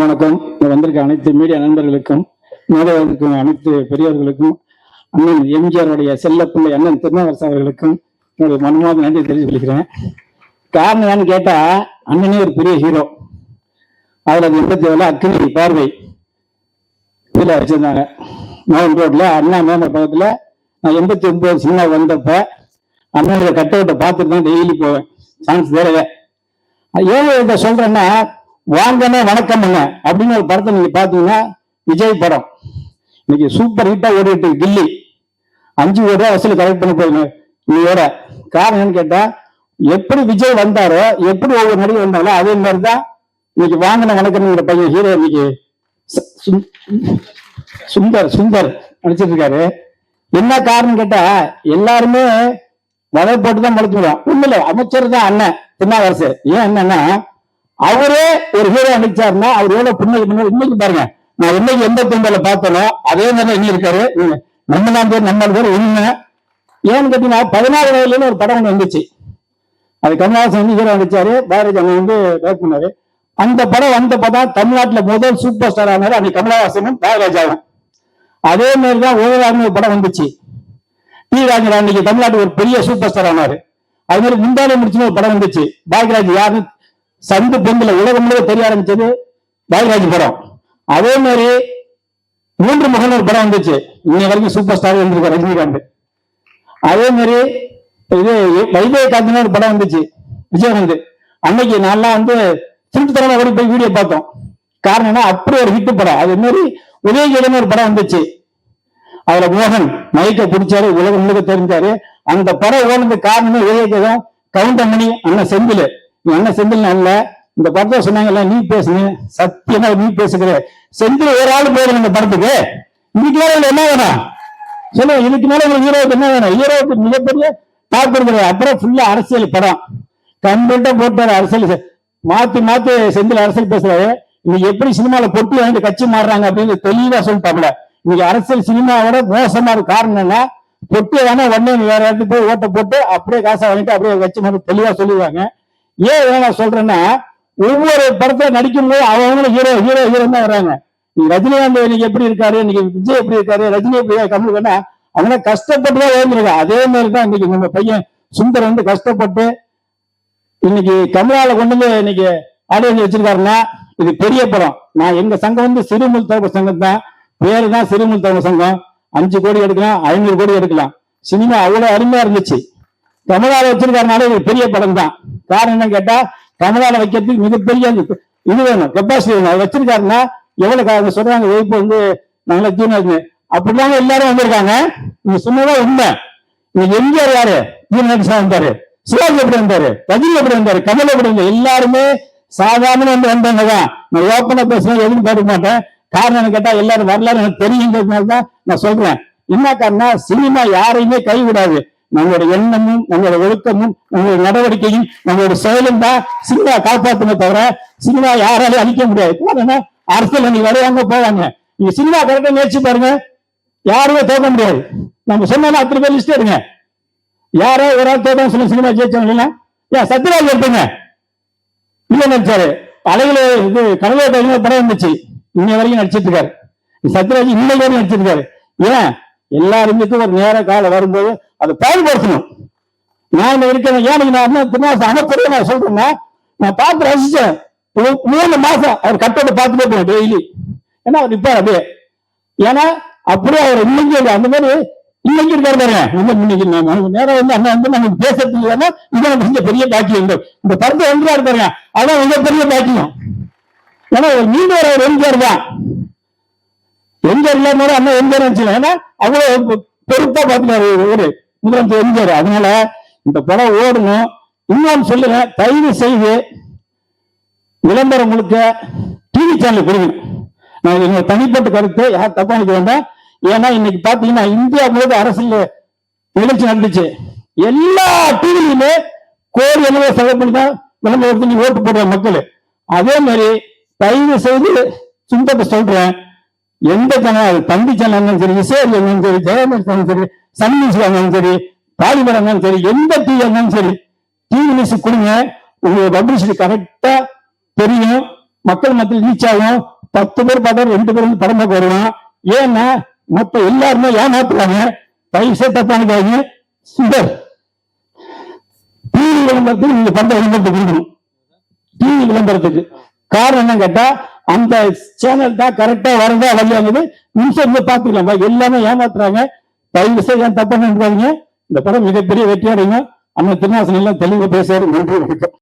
வணக்கம். இங்க வந்திருக்க அனைத்து மீடியா நண்பர்களுக்கும் மேடைகளுக்கும் அனைத்து பெரியவர்களுக்கும் அண்ணன் எம்ஜிஆருடைய செல்லப்பிள்ளை அண்ணன் திருநாவரசு அவர்களுக்கும் என்னுடைய மனமார்ந்த நன்றி தெரிவித்துக் கொள்கிறேன். காரணம் என்னன்னு கேட்டா அண்ணனே ஒரு பெரிய ஹீரோ அதுல அது எண்பத்தி ஏழு அக்னி பார்வை. இதுல வச்சிருந்தாங்க. மோகன் ரோட்ல அண்ணா மேமர் பக்கத்துல நான் எண்பத்தி ஒன்பது சினிமா வந்தப்ப அண்ணனுடைய கட்டவுட்டை பார்த்துட்டு தான் டெய்லி போவேன். சான்ஸ் வேறவே. ஏன் இதை சொல்றேன்னா வாங்கண்ணே வணக்கம் பண்ண அப்படின்னு ஒரு படத்தை நீங்க பாத்தீங்கன்னா விஜய் படம். இன்னைக்கு சூப்பர் ஹிட்டா ஓடிட்டு கில்லி. அஞ்சு கோடி ரூபாய் வசூல் கலெக்ட் பண்ண போயிருங்க இன்னையோட காரணம் என்னன்னு கேட்டா எப்படி விஜய் வந்தாரோ எப்படி ஒவ்வொரு நடிகை வந்தாரோ அதே மாதிரி தான் இன்னைக்கு வாங்கின வணக்கம்ங்கிற பையன் ஹீரோ இன்னைக்கு சுந்- சுந்தர் சுந்தர் நடிச்சிட்டு இருக்காரு. என்ன காரணம் கேட்டா எல்லாருமே வலை போட்டு தான் முளைச்சுடுவோம் உண்மையில அமைச்சர் தான் அண்ணன் திருநாவரசு ஏன் என்னன்னா அவரே ஒரு ஹீரோ நடிச்சாருன்னா அவர் எவ்வளவு புண்ணிய பண்ணி இன்னைக்கு பாருங்க நான் இன்னைக்கு எந்த தொண்டல பார்த்தனோ அதே மாதிரி இங்க இருக்காரு. நம்ம தான் பேர் நம்ம பேர் உண்மை. ஏன்னு கேட்டீங்கன்னா பதினாறு வயதுல ஒரு படம் ஒண்ணு வந்துச்சு. அது கமலஹாசன் வந்து ஹீரோ நடிச்சாரு பாரதி அண்ணன் வந்து டைரக்ட் பண்ணாரு. அந்த படம் வந்த படம் தமிழ்நாட்டுல முதல் சூப்பர் ஸ்டார் ஆனாரு அன்னைக்கு கமலஹாசனும் பாரதிராஜாவும் அதே மாதிரி தான் ஓவராக ஒரு படம் வந்துச்சு. டி ராஜன் அன்னைக்கு தமிழ்நாட்டில் ஒரு பெரிய சூப்பர் ஸ்டார் ஆனாரு. அது மாதிரி முந்தாலே முடிச்சுன்னு ஒரு படம் வந்துச்சு. பாக்யராஜ் யாருன்னு சந்து பொங்கல உலகம் முழுக்க தெரிய ஆரம்பிச்சது பாலராஜ் படம். அதே மாதிரி மூன்று முகன் ஒரு படம் வந்துச்சு. இன்னை வரைக்கும் சூப்பர் ஸ்டார் வந்திருக்க ரஜினிகாந்த். அதே மாதிரி இது வைத்தியகாந்தன் ஒரு படம் வந்துச்சு விஜயகாந்த். அன்னைக்கு நான்லாம் வந்து திருட்டுத்தரமா கூட போய் வீடியோ பார்த்தோம். காரணம் என்ன? அப்படி ஒரு ஹிட் படம். அதே மாதிரி உதயகீடன் ஒரு படம் வந்துச்சு. அதுல மோகன் மயக்க பிடிச்சாரு உலகம் முழுக்க தெரிஞ்சாரு. அந்த படம் ஓடுனது காரணமே உதயகீதம் கவுண்டமணி அண்ணன் செந்தில். அண்ணன் செந்தில் அல்ல இந்த படத்தை சொன்னாங்கல்ல நீ பேசுன. சத்தியமா நீ பேசுகிற. செந்தில் ஒரு ஆள் போயிடும் இந்த படத்துக்கு. இன்னைக்கு வேற என்ன வேணும்? சொல்லுங்க இதுக்கு மேல உங்களுக்கு ஹீரோவுக்கு என்ன வேணும்? ஹீரோவுக்கு மிகப்பெரிய டாப் அப்புறம் ஃபுல்லா அரசியல் படம். கம்ப்ளீட்டா போட்டாரு அரசியல் மாத்தி மாத்தி செந்தில் அரசியல் பேசுறாரு. இன்னைக்கு எப்படி சினிமால பொட்டி வாங்கிட்டு கட்சி மாறுறாங்க அப்படின்னு தெளிவா சொல்லிட்டாப்ல இன்னைக்கு அரசியல் சினிமாவோட மோசமா இருக்கு காரணம் என்ன? பொட்டி வேணா உடனே வேற இடத்துக்கு போய் ஓட்ட போட்டு அப்படியே காசை வாங்கிட்டு அப்படியே கட்சி மாறு தெளிவா சொல்லிடுவாங்க. ஏன் இதை நான் சொல்றேன்னா ஒவ்வொரு படத்தை நடிக்கும் போது அவங்களும் ஹீரோ ஹீரோ ஹீரோ தான் வராங்க. நீங்க ரஜினிகாந்த் இன்னைக்கு எப்படி இருக்காரு இன்னைக்கு விஜய் எப்படி இருக்காரு ரஜினி எப்படி இருக்காரு கமல் பண்ணா அவங்க கஷ்டப்பட்டு தான் எழுந்திருக்காங்க அதே மாதிரி தான் இன்னைக்கு நம்ம பையன் சுந்தர் வந்து கஷ்டப்பட்டு இன்னைக்கு கமலால கொண்டு வந்து இன்னைக்கு ஆடியன்ஸ் வச்சிருக்காருன்னா இது பெரிய படம். நான் எங்க சங்கம் வந்து சிறுமுல் தோப்பு சங்கம் தான். பேரு தான் சிறுமுல் தோப்பு சங்கம். அஞ்சு கோடி எடுக்கலாம் ஐநூறு கோடி எடுக்கலாம். சினிமா அவ்வளவு அருமையா இருந்துச்சு. கமலால வச்சிருக்காருனால இது பெரிய படம் தான். காரணம் என்ன கேட்டா கமலால வைக்கிறதுக்கு மிகப்பெரிய அந்த இது வேணும் கெப்பாசிட்டி வேணும். அது வச்சிருக்காருன்னா எவ்வளவு காரணம் அவங்க சொல்றாங்க வைப்பு வந்து நாங்களே ஜீவன் அப்படிதாங்க எல்லாரும் வந்திருக்காங்க. நீங்க சொன்னதான் உண்மை. நீங்க எம்ஜிஆர் யாரு? ஜீவன் வந்தாரு. சிவாஜி எப்படி வந்தாரு? ரஜினி எப்படி வந்தாரு? கமல் எப்படி வந்தாரு? எல்லாருமே சாதாரண வந்து வந்தவங்க தான். நான் ஓப்பனா பேசுறேன் எதுவும் கேட்க மாட்டேன். காரணம் கேட்டா எல்லாரும் வரலாறு எனக்கு தெரியுங்கிறதுனால தான் நான் சொல்றேன். என்ன காரணம் சினிமா யாரையுமே கைவிடாது. நம்மளோட எண்ணமும் நம்மளோட ஒழுக்கமும் நம்மளுடைய நடவடிக்கையும் நம்மளோட செயலும் தான் சினிமா காப்பாத்துமே தவிர சினிமா யாராலையும் அழிக்க முடியாது. அரசியல் நீங்க வருவாங்க போவாங்க நீங்க சினிமா கரெக்டா முயற்சி பாருங்க. யாருமே தோக்க முடியாது. நம்ம சொன்னா அத்தனை பேர் லிஸ்ட் எடுங்க. யாரோ ஒரு ஆள் தோட்டம் சொல்லி சினிமா ஜெயிச்சோம் இல்ல ஏன் சத்யராஜ் எடுத்துங்க. இல்ல நடிச்சாரு அலையில இது கனவு டைம் படம் இருந்துச்சு இன்னை வரைக்கும் நடிச்சிட்டு இருக்காரு. சத்யராஜ் இன்னைக்கு வரைக்கும் நடிச்சிருக்காரு ஏன்? எல்லாருமே ஒரு நேர காலம் வரும்போது அதை பயன்படுத்தணும். நான் இங்க இருக்கிறேன் ஏன் நான் என்ன திருநாசம் அமைச்சரே நான் சொல்றேன்னா நான் பார்த்து ரசிச்சேன். ஒரு மூணு மாசம் அவர் கட்டோட பார்த்துட்டே போனேன் டெய்லி ஏன்னா அவர் நிப்பார் அப்படியே. ஏன்னா அப்படியே அவர் இன்னைக்கு அந்த மாதிரி இன்னைக்கு இருக்காரு பாருங்க. நம்ம இன்னைக்கு நம்ம நேரம் வந்து அண்ணன் வந்து நமக்கு பேசுறது இல்லைன்னா இது நம்ம செஞ்ச பெரிய பாக்கியம் இந்த இந்த படத்தை எம்ஜிஆர் பாருங்க. அதான் மிகப்பெரிய பாக்கியம் ஏன்னா ஒரு நீண்ட ஒரு எம்ஜிஆர் தான். எம்ஜிஆர் இல்லாம அண்ணன் எம்ஜிஆர் நினைச்சு ஏன்னா அவ்வளவு பொ- பொறுப்பா பாத்துக்காரு ஒரு முதலமைச்சர் எம்ஜிஆர் அதனால இந்த படம் ஓடணும். இன்னொன்று சொல்லுங்க தயவு செய்து விளம்பரம் முழுக்க டிவி சேனல் கொடுங்க. நான் என்னோட தனிப்பட்ட கருத்து யார் தப்பா நினைக்க வேண்டாம். ஏன்னா இன்னைக்கு பாத்தீங்கன்னா இந்தியா முழுக்க அரசியல் நிகழ்ச்சி நடந்துச்சு. எல்லா டிவிலையுமே கோடி அளவு செலவு பண்ணி தான் விளம்பரத்துக்கு நீ ஓட்டு போடுற மக்கள். அதே மாதிரி தயவு செய்து சுந்தத்தை சொல்றேன். எந்த சேனல் தந்தி சேனல் என்னன்னு சரி இசை என்னன்னு சரி ஜெயமல் இருந்தாலும் சரி சன் மியூசிக் இருந்தாலும் சரி பாலிமர் இருந்தாலும் சரி எந்த டிவி இருந்தாலும் சரி டிவி நியூஸ் கொடுங்க. உங்களோட பப்ளிசிட்டி கரெக்டா தெரியும். மக்கள் மத்தியில் ரீச் ஆகும். பத்து பேர் பார்த்தா ரெண்டு பேர் வந்து படம் பார்க்க வருவோம் ஏன்னா மொத்த எல்லாருமே ஏமாத்துறாங்க பைசா தப்பானுக்காங்க சுந்தர் டிவி விளம்பரத்துக்கு நீங்க பண்ற விளம்பரத்தை கொடுக்கணும். டிவி விளம்பரத்துக்கு. காரணம் என்ன கேட்டா அந்த சேனல் தான் கரெக்டா வரதா வழியாகுது நிமிஷம் இருந்து எல்லாமே ஏமாத்துறாங்க. தயவு செய்து ஏன் தப்பா நினைக்காதீங்க இந்த படம் மிகப்பெரிய வெற்றி அடையும் அண்ணன் திருநாசன் எல்லாம் தெளிவா பேசுவாரு. நன்றி வணக்கம்.